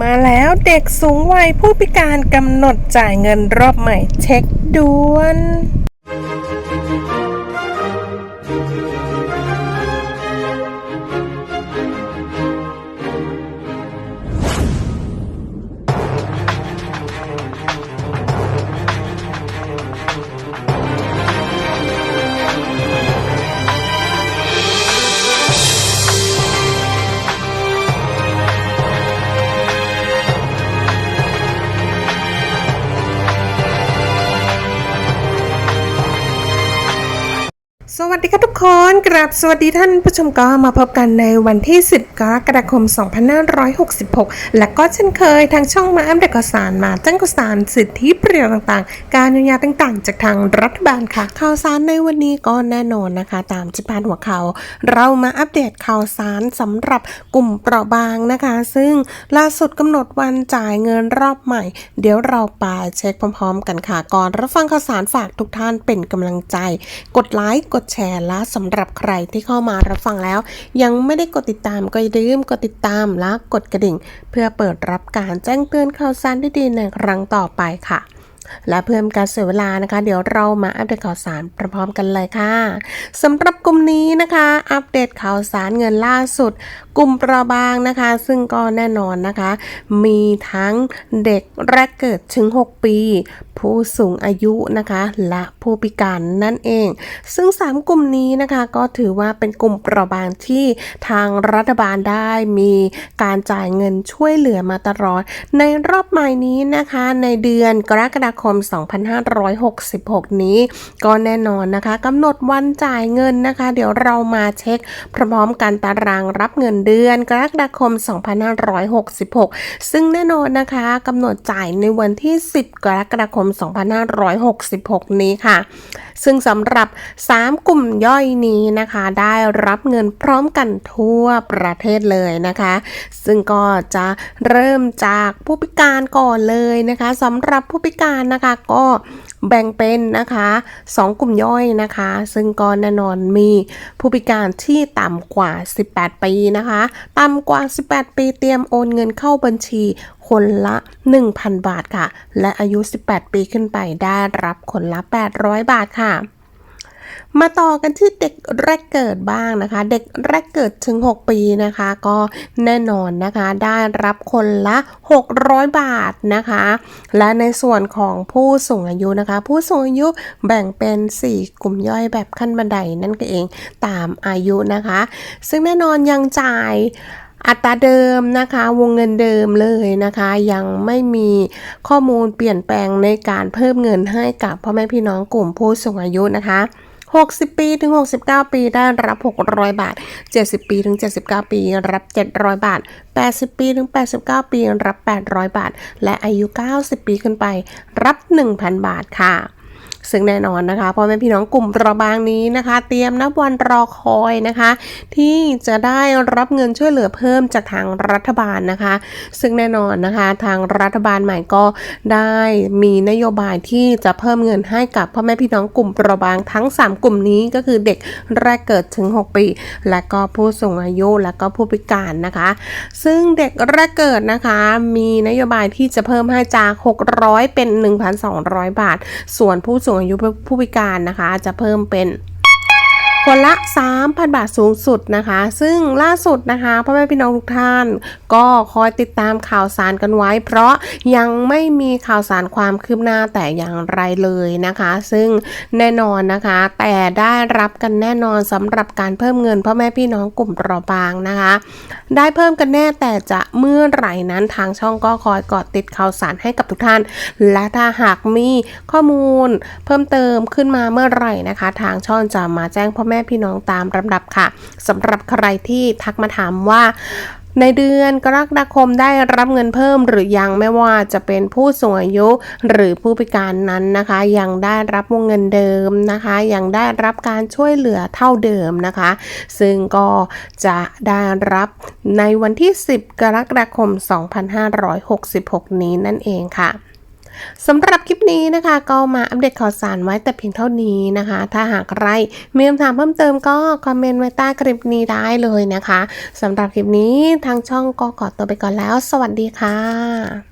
มาแล้วเด็กสูงวัยผู้พิการกำหนดจ่ายเงินรอบใหม่เช็คด่วน วัสดีค่ะทุกคนกราบสวัสดีท่านผู้ชมก็มาพบกันในวันที่10 กรกฎาคม 2566 และก็เช่นเคยทางช่องมาอัปเดตข่าวสารมาแจ้งข่าวสารสิทธิประโยชน์ต่างๆ การยุยาต่างๆ จากทางรัฐบาลค่ะ ข่าวสารในวันนี้ก็แน่นอนนะคะ ตามจิพานหัวเขาเรามาอัปเดตข่าวสารสำหรับกลุ่มเปราะบางนะคะ ซึ่งล่าสุดกำหนดวันจ่ายเงินรอบใหม่ เดี๋ยวเราไปเช็คพร้อม ๆ กันค่ะก่อนรับฟังข่าวสารฝากทุกท่านเป็นกำลังใจ กดไลค์กดแชร์และสำหรับใครที่เข้ามารับฟังแล้ว ยังไม่ได้กดติดตามก็ลืมกดติดตามและกดกระดิ่ง เพื่อเปิดรับการแจ้งเตือนข่าวสารดีๆในครั้งต่อไปค่ะ และเพื่อเป็นการเสียเวลานะคะ เดี๋ยวเรามาอัปเดตข่าวสารพร้อมกันเลยค่ะสำหรับกลุ่มนี้นะคะ อัปเดตข่าวสารเงินล่าสุด กลุ่มเปราะบางนะคะ ซึ่งก็แน่นอนนะคะ มีทั้งเด็กแรกเกิดถึง 6 ปี ผู้สูงอายุนะคะ และผู้พิการนั่นเอง ซึ่ง 3 กลุ่มนี้นะคะก็ถือว่าเป็นกลุ่มเปราะบางที่ทางรัฐบาลได้มีการจ่ายเงินช่วยเหลือมาตลอด ในรอบใหม่นี้นะคะ ในเดือนกรกฎาคมคม 2566 นี้ ก็แน่นอนนะคะกำหนดวันจ่ายเงินนะคะ เดี๋ยวเรามาเช็ค พร้อมกันตารางรับเงินเดือน กรกฎาคม 2566 ซึ่งแน่นอนนะคะกำหนดจ่ายในวันที่ 10 กรกฎาคม 2566 นี้ค่ะ ซึ่งสำหรับ 3 กลุ่มย่อยนี้นะคะ ได้รับเงินพร้อมกันทั่วประเทศเลยนะคะ ซึ่งก็จะเริ่มจากผู้พิการก่อนเลยนะคะสำหรับผู้พิการนะคะก็แบ่งเป็นนะคะ 2 กลุ่มย่อยนะคะ ซึ่งก็แน่นอนมีผู้พิการที่ต่ำกว่า 18 ปีนะคะ ต่ำกว่า 18 ปีเตรียมโอนเงินเข้าบัญชีคนละ 1,000 บาทค่ะ และอายุ 18 ปีขึ้นไปได้รับคนละ 800 บาทค่ะ มาต่อกันที่เด็กแรกเกิดบ้างนะคะ เด็กแรกเกิดถึง 6 ปีนะคะ ก็แน่นอนนะคะได้รับคนละ 600 บาทนะคะ และในส่วนของผู้สูงอายุนะคะ ผู้สูงอายุแบ่งเป็น 4 กลุ่มย่อยแบบขั้นบันไดนั่นก็เองตามอายุนะคะ ซึ่งแน่นอนยังจ่ายอัตราเดิมนะคะวงเงินเดิมเลยนะคะ ยังไม่มีข้อมูลเปลี่ยนแปลงในการเพิ่มเงินให้กับพ่อแม่พี่น้องกลุ่มผู้สูงอายุนะคะ 60 ปีถึง 69 ปีได้รับ 600 บาท 70 ปีถึง 79 ปีรับ 700 บาท 80 ปีถึง 89 ปีรับ 800 บาท และอายุ 90 ปีขึ้นไปรับ 1,000 บาทค่ะ ซึ่งแน่นอนนะคะพ่อแม่พี่น้องกลุ่มระบางนี้นะคะ เตรียมนับวันรอคอยนะคะ ที่จะได้รับเงินช่วยเหลือเพิ่มจากทางรัฐบาลนะคะ ซึ่งแน่นอนนะคะทางรัฐบาลใหม่ก็ได้มีนโยบายที่จะเพิ่มเงินให้กับพ่อแม่พี่น้องกลุ่มเปราะบางทั้ง 3 กลุ่มนี้ก็คือเด็กแรกเกิดถึง 6 ปี และก็ผู้สูงอายุและก็ผู้พิการนะคะ ซึ่งเด็กแรกเกิดนะคะมีนโยบายที่จะเพิ่มให้จาก 600 เป็น 1,200 บาท ส่วนผู้สูงอายุผู้พิการนะคะ จะเพิ่มเป็น คนละ 3,000 บาทสูงสุดนะคะ ซึ่งล่าสุดนะคะพ่อแม่พี่น้องทุกท่าน ก็คอยติดตามข่าวสารกันไว้ เพราะยังไม่มีข่าวสารความคืบหน้าแต่อย่างไรเลยนะคะ ซึ่งแน่นอนนะคะ แต่ได้รับกันแน่นอนสำหรับการเพิ่มเงินพ่อแม่พี่น้องกลุ่มเปราะบางนะคะ ได้เพิ่มกันแน่แต่จะเมื่อไหร่นั้นทางช่องก็คอยกอดติดข่าวสารให้กับทุกท่าน และถ้าหากมีข้อมูลเพิ่มเติมขึ้นมาเมื่อไหร่นะคะ ทางช่องจะมาแจ้งพ่อแม่ม่พี่น้องตามลำดับค่ะสำหรับใครที่ทักมาถามว่าในเดือนกรกฎาคมได้รับเงินเพิ่มหรือยังไม่ว่าจะเป็นผู้สูงอายุหรือผู้พิการนั้นนะคะ ยังได้รับวงเงินเดิมนะคะ ยังได้รับการช่วยเหลือเท่าเดิมนะคะ ซึ่งก็จะได้รับในวันที่ 10 กรกฎาคม 2566 นี้นั่นเองค่ะ สำหรับคลิปนี้นะคะ ก็มาอัปเดตข่าวสารไว้แต่เพียงเท่านี้นะคะ ถ้าหากใครมีคำถามเพิ่มเติมก็คอมเมนต์ไว้ใต้คลิปนี้ได้เลยนะคะสำหรับคลิปนี้ทางช่องก็ขอตัวไปก่อนแล้ว สวัสดีค่ะ